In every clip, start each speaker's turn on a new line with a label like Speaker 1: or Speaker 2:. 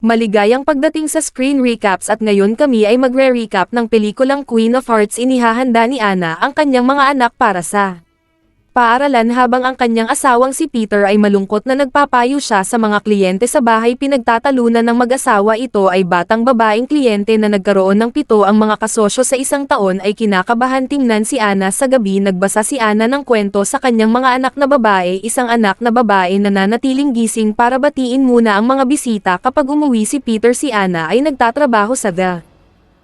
Speaker 1: Maligayang pagdating sa screen recaps at ngayon kami ay magre-recap ng pelikulang Queen of Hearts inihahanda ni Anna ang kanyang mga anak para sa paaralan habang ang kanyang asawang si Peter ay malungkot na nagpapayo siya sa mga kliyente sa bahay. Pinagtatalunan ng mag-asawa ito ay batang babaeng kliyente na nagkaroon ng pito. Ang mga kasosyo sa isang taon ay kinakabahan. Tingnan si Anna sa gabi. Nagbasa si Anna ng kwento sa kanyang mga anak na babae. Isang anak na babae na nanatiling gising para batiin muna ang mga bisita. Kapag umuwi si Peter si Anna ay nagtatrabaho sa The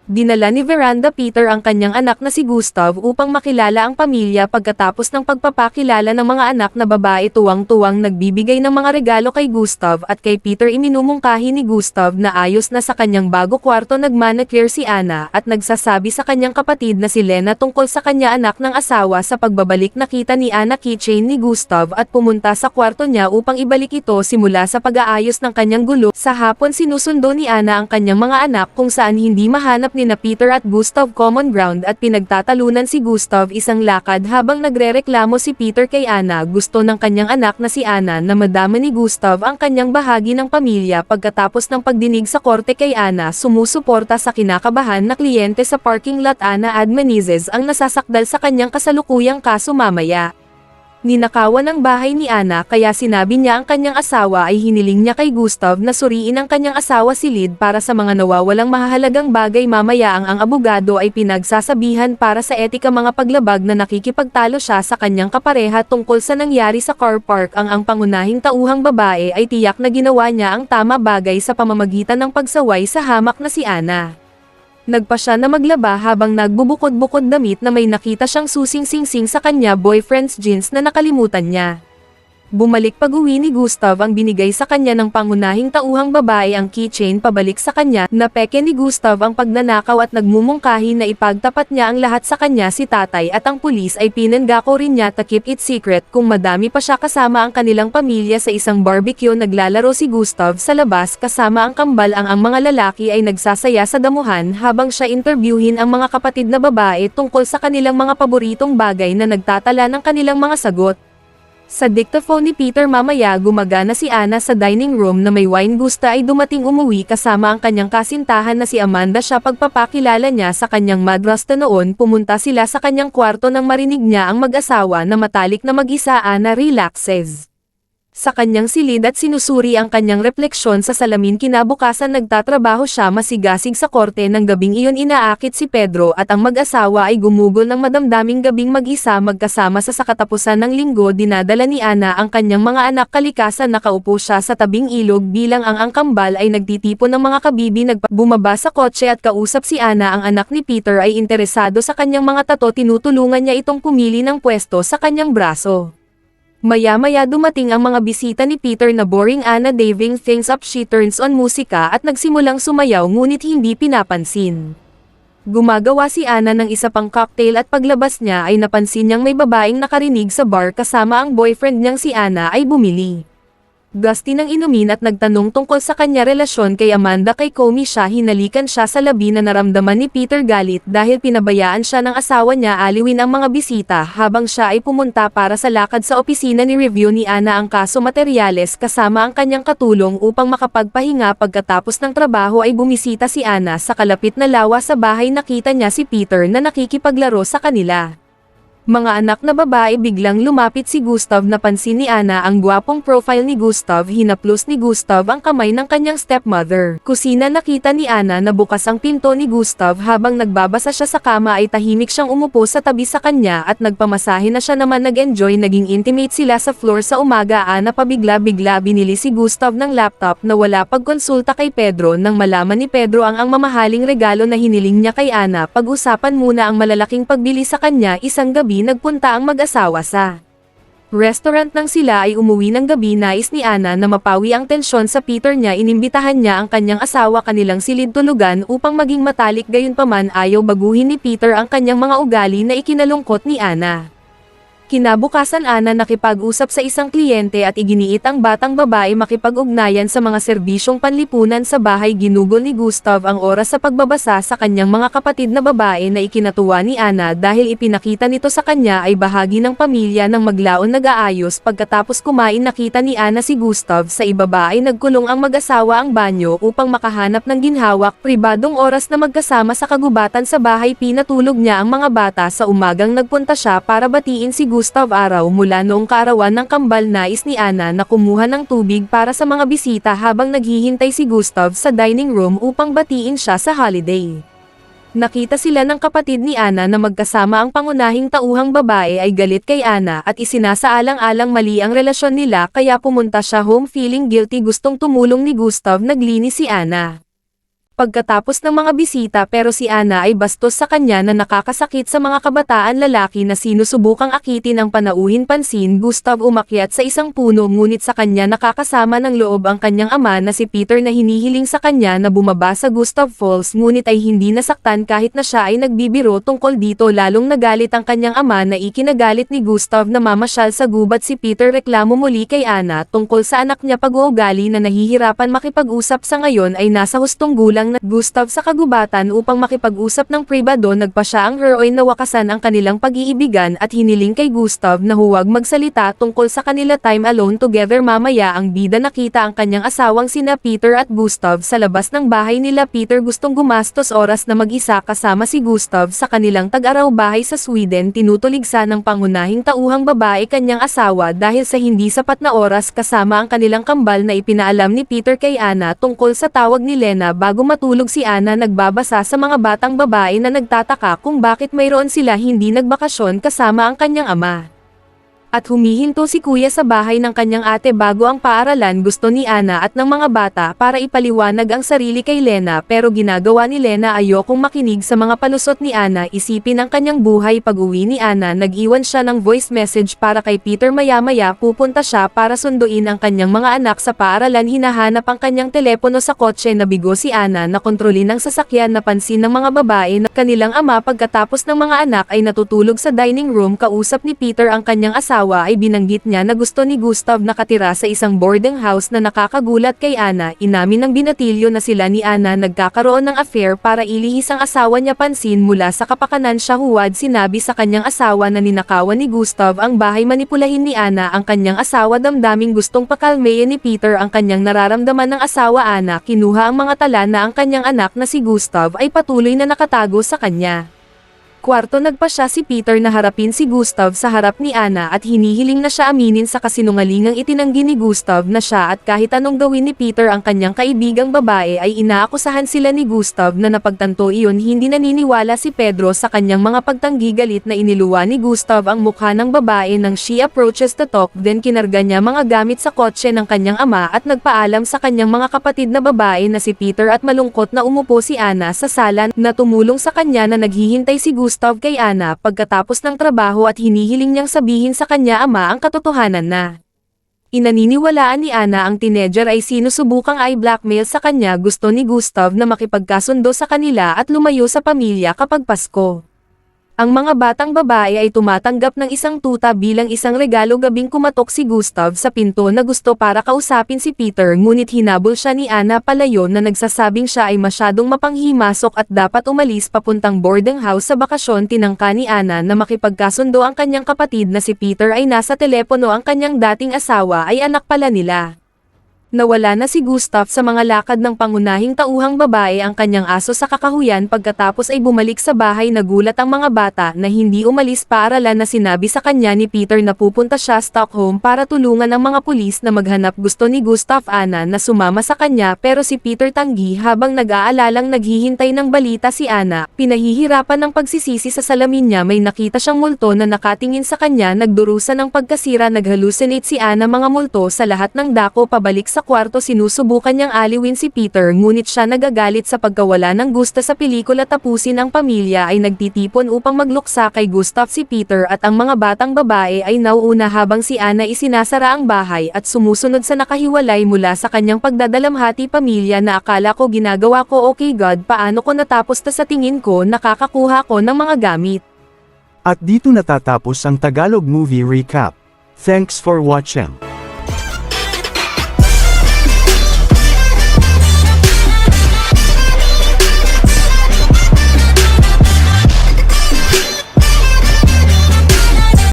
Speaker 1: Dinala ni Veranda Peter ang kanyang anak na si Gustav upang makilala ang pamilya pagkatapos ng pagpapakilala ng mga anak na babae tuwang-tuwang nagbibigay ng mga regalo kay Gustav at kay Peter iminumungkahi ni Gustav na ayos na sa kanyang bago kwarto nagmanicure si Anna at nagsasabi sa kanyang kapatid na si Lena tungkol sa kanya anak ng asawa sa pagbabalik nakita ni Anna keychain ni Gustav at pumunta sa kwarto niya upang ibalik ito simula sa pag-aayos ng kanyang gulo. Sa hapon sinusundo ni Anna ang kanyang mga anak kung saan hindi mahanap ni na Peter at Gustav common ground at pinagtatalunan si Gustav isang lakad habang nagrereklamo si Peter kay Anna gusto ng kanyang anak na si Anna na madama ni Gustav ang kanyang bahagi ng pamilya pagkatapos ng pagdinig sa korte kay Anna sumusuporta sa kinakabahan na kliyente sa parking lot Anna Admanizes ang nasasakdal sa kanyang kasalukuyang kaso mamaya. Ninakawan ng bahay ni Ana kaya sinabi niya ang kanyang asawa ay hiniling niya kay Gustav na suriin ang kanyang asawa si Lid para sa mga nawawalang mahahalagang bagay mamaya ang ang abogado ay pinagsasabihan para sa etika mga paglabag na nakikipagtalo siya sa kanyang kapareha tungkol sa nangyari sa car park ang ang pangunahing tauhang babae ay tiyak na ginawa niya ang tama bagay sa pamamagitan ng pagsaway sa hamak na si Ana. Nagpa siya na maglaba habang nagbubukod-bukod damit na may nakita siyang susing-singsing sa kanya boyfriend's jeans na nakalimutan niya. Bumalik pag-uwi ni Gustav ang binigay sa kanya ng pangunahing tauhang babae ang keychain pabalik sa kanya na peke ni Gustav ang pagnanakaw at nagmumungkahi na ipagtapat niya ang lahat sa kanya si tatay at ang pulis ay pinanggako rin niya to keep it secret kung madami pa siya kasama ang kanilang pamilya sa isang barbecue naglalaro si Gustav sa labas kasama ang kambal ang ang mga lalaki ay nagsasaya sa damuhan habang siya interviewin ang mga kapatid na babae tungkol sa kanilang mga paboritong bagay na nagtatala ng kanilang mga sagot. Sa dictaphone ni Peter mamaya gumagana si Anna sa dining room na may wine gusta ay dumating umuwi kasama ang kanyang kasintahan na si Amanda siya pagpapakilala niya sa kanyang madrasta noon pumunta sila sa kanyang kwarto nang marinig niya ang mag-asawa na matalik na mag-isa Anna relaxes. Sa kanyang silid at sinusuri ang kanyang refleksyon sa salamin kinabukasan nagtatrabaho siya masigasig sa korte ng gabing iyon inaakit si Pedro at ang mag-asawa ay gumugol ng madamdaming gabing mag-isa magkasama sa sakatapusan ng linggo dinadala ni Ana ang kanyang mga anak kalikasan nakaupo siya sa tabing ilog bilang ang ang kambal ay nagtitipon ng mga kabibi nagbumaba sa kotse at kausap si Ana ang anak ni Peter ay interesado sa kanyang mga tato tinutulungan niya itong pumili ng pwesto sa kanyang braso. Maya-maya dumating ang mga bisita ni Peter na boring Anna daving things up she turns on musika at nagsimulang sumayaw ngunit hindi pinapansin. Gumagawa si Anna ng isa pang cocktail at paglabas niya ay napansin niyang may babaeng nakarinig sa bar kasama ang boyfriend niyang si Anna ay bumili. Gusty ng inumin at nagtanong tungkol sa kanya relasyon kay Amanda kay Comey siya hinalikan siya sa labi na naramdaman ni Peter galit dahil pinabayaan siya ng asawa niya aliwin ang mga bisita habang siya ay pumunta para sa lakad sa opisina ni review ni Ana ang kaso materyales kasama ang kanyang katulong upang makapagpahinga pagkatapos ng trabaho ay bumisita si Ana sa kalapit na lawa sa bahay nakita niya si Peter na nakikipaglaro sa kanila. Mga anak na babae biglang lumapit si Gustav napansin ni Ana ang gwapong profile ni Gustav hinaplos ni Gustav ang kamay ng kanyang stepmother. Kusina nakita ni Ana na bukas ang pinto ni Gustav habang nagbabasa siya sa kama ay tahimik siyang umupo sa tabi sa kanya at nagpamasahe na siya naman nag-enjoy naging intimate sila sa floor sa umaga Ana pabigla-bigla binili si Gustav ng laptop na wala pagkonsulta kay Pedro nang malaman ni Pedro ang ang mamahaling regalo na hiniling niya kay Ana pag-usapan muna ang malalaking pagbili sa kanya isang gabi nagpunta ang mag-asawa sa restaurant nang sila ay umuwi ng gabi nais ni Ana na mapawi ang tensyon sa Peter niya inimbitahan niya ang kanyang asawa kanilang silid tulugan upang maging matalik gayunpaman ayaw baguhin ni Peter ang kanyang mga ugali na ikinalungkot ni Ana. Kinabukasan Ana nakipag-usap sa isang kliyente at iginiit ang batang babae makipag-ugnayan sa mga serbisyong panlipunan sa bahay. Ginugol ni Gustav ang oras sa pagbabasa sa kanyang mga kapatid na babae na ikinatuwa ni Ana dahil ipinakita nito sa kanya ay bahagi ng pamilya ng maglaon nag-aayos. Pagkatapos kumain nakita ni Ana si Gustav. Sa ibaba ay nagkulong ang mag-asawa ang banyo upang makahanap ng ginhawak. Pribadong oras na magkasama sa kagubatan sa bahay pinatulog niya ang mga bata. Sa umagang nagpunta siya para batiin si Gustav araw mula noong kaarawan ng kambal nais ni Ana na kumuha ng tubig para sa mga bisita habang naghihintay si Gustav sa dining room upang batiin siya sa holiday. Nakita sila ng kapatid ni Ana na magkasama ang pangunahing tauhang babae ay galit kay Ana at isinasaalang-alang mali ang relasyon nila kaya pumunta siya home feeling guilty gustong tumulong ni Gustav naglinis si Ana. Pagkatapos ng mga bisita pero si Ana ay bastos sa kanya na nakakasakit sa mga kabataan lalaki na sinusubukang akitin ang panauhin pansin Gustav umakyat sa isang puno ngunit sa kanya nakakasama ng loob ang kanyang ama na si Peter na hinihiling sa kanya na bumaba sa Gustav Falls ngunit ay hindi nasaktan kahit na siya ay nagbibiro tungkol dito lalong nagalit ang kanyang ama na ikinagalit ni Gustav na mamasyal sa gubat si Peter reklamo muli kay Ana tungkol sa anak niya pag-uugali na nahihirapan makipag-usap sa ngayon ay nasa hustong gulang na Gustav sa kagubatan upang makipag-usap ng pribado nagpa siya ang heroine na wakasan ang kanilang pag-iibigan at hiniling kay Gustav na huwag magsalita tungkol sa kanila time alone together. Mamaya ang bida nakita ang kanyang asawang sina Peter at Gustav sa labas ng bahay nila. Peter gustong gumastos oras na mag-isa kasama si Gustav sa kanilang tag-araw bahay sa Sweden. Tinutuligsa ng pangunahing tauhang babae kanyang asawa dahil sa hindi sapat na oras kasama ang kanilang kambal na ipinaalam ni Peter kay Ana tungkol sa tawag ni Lena bago si Ana nagbabasa sa mga batang babae na nagtataka kung bakit mayroon sila hindi nagbakasyon kasama ang kanyang ama. At humihinto si kuya sa bahay ng kanyang ate bago ang paaralan gusto ni Ana at ng mga bata para ipaliwanag ang sarili kay Lena pero ginagawa ni Lena ayokong makinig sa mga palusot ni Ana. Isipin ang kanyang buhay pag uwi ni Ana nag-iwan siya ng voice message para kay Peter maya-maya pupunta siya para sunduin ang kanyang mga anak. Sa paaralan hinahanap ang kanyang telepono sa kotse nabigo si Ana na kontrolin ng sasakyan napansin ng mga babae na kanilang ama pagkatapos ng mga anak ay natutulog sa dining room. Kausap ni Peter ang kanyang asawa ay binanggit niya na gusto ni Gustav nakatira sa isang boarding house na nakakagulat kay Ana. Inamin ng binatilyo na sila ni Ana nagkakaroon ng affair para ilihis ang asawa niya pansin mula sa kapakanan siya huwad sinabi sa kanyang asawa na ninakawan ni Gustav ang bahay manipulahin ni Ana ang kanyang asawa damdaming gustong pakalmeyin ni Peter ang kanyang nararamdaman ng asawa Ana kinuha ang mga tala na ang kanyang anak na si Gustav ay patuloy na nakatago sa kanya kwarto nagpa siya si Peter na harapin si Gustav sa harap ni Ana at hinihiling na siya aminin sa kasinungalingang itinanggi ni Gustav na siya at kahit anong gawin ni Peter ang kanyang kaibigang babae ay inaakusahan sila ni Gustav na napagtanto iyon. Hindi naniniwala si Pedro sa kanyang mga pagtanggi galit na iniluwa ni Gustav ang mukha ng babae nang she approaches the talk then kinarga niya mga gamit sa kotse ng kanyang ama at nagpaalam sa kanyang mga kapatid na babae na si Peter at malungkot na umupo si Ana sa sala na tumulong sa kanya na naghihintay si Gustav Gustav kay Ana pagkatapos ng trabaho at hinihiling niyang sabihin sa kanya ama ang katotohanan na. Inaniniwalaan ni Ana ang teenager ay sinusubukang ay blackmail sa kanya gusto ni Gustav na makipagkasundo sa kanila at lumayo sa pamilya kapag Pasko. Ang mga batang babae ay tumatanggap ng isang tuta bilang isang regalo gabing kumatok si Gustav sa pinto na gusto para kausapin si Peter ngunit hinabol siya ni Ana palayo na nagsasabing siya ay masyadong mapanghimasok at dapat umalis papuntang boarding house sa bakasyon tinangka ni Ana na makipagkasundo ang kanyang kapatid na si Peter ay nasa telepono ang kanyang dating asawa ay anak pala nila. Nawala na si Gustav sa mga lakad ng pangunahing tauhang babae ang kanyang aso sa kakahuyan pagkatapos ay bumalik sa bahay. Nagulat ang mga bata na hindi umalis paaralan na sinabi sa kanya ni Peter na pupunta siya Stockholm para tulungan ang mga pulis na maghanap. Gusto ni Gustav Ana na sumama sa kanya pero si Peter tanggi habang nag-aalalang naghihintay ng balita si Ana, pinahihirapan ng pagsisisi sa salamin niya may nakita siyang multo na nakatingin sa kanya. Nagdurusa ng pagkasira naghalusinate si Ana mga multo sa lahat ng dako. Pabalik sa kwarto sinusubukan niyang aliwin si Peter ngunit siya nagagalit sa pagkawala ng gusto sa pelikula tapusin ang pamilya ay nagtitipon upang magluksa kay Gustav si Peter at ang mga batang babae ay nauuna habang si Ana isinasara ang bahay at sumusunod sa nakahiwalay mula sa kanyang pagdadalamhati pamilya na akala ko ginagawa ko okay God paano ko natapos ta sa tingin ko nakakakuha ko ng mga gamit.
Speaker 2: At dito natatapos ang Tagalog Movie Recap. Thanks for watching.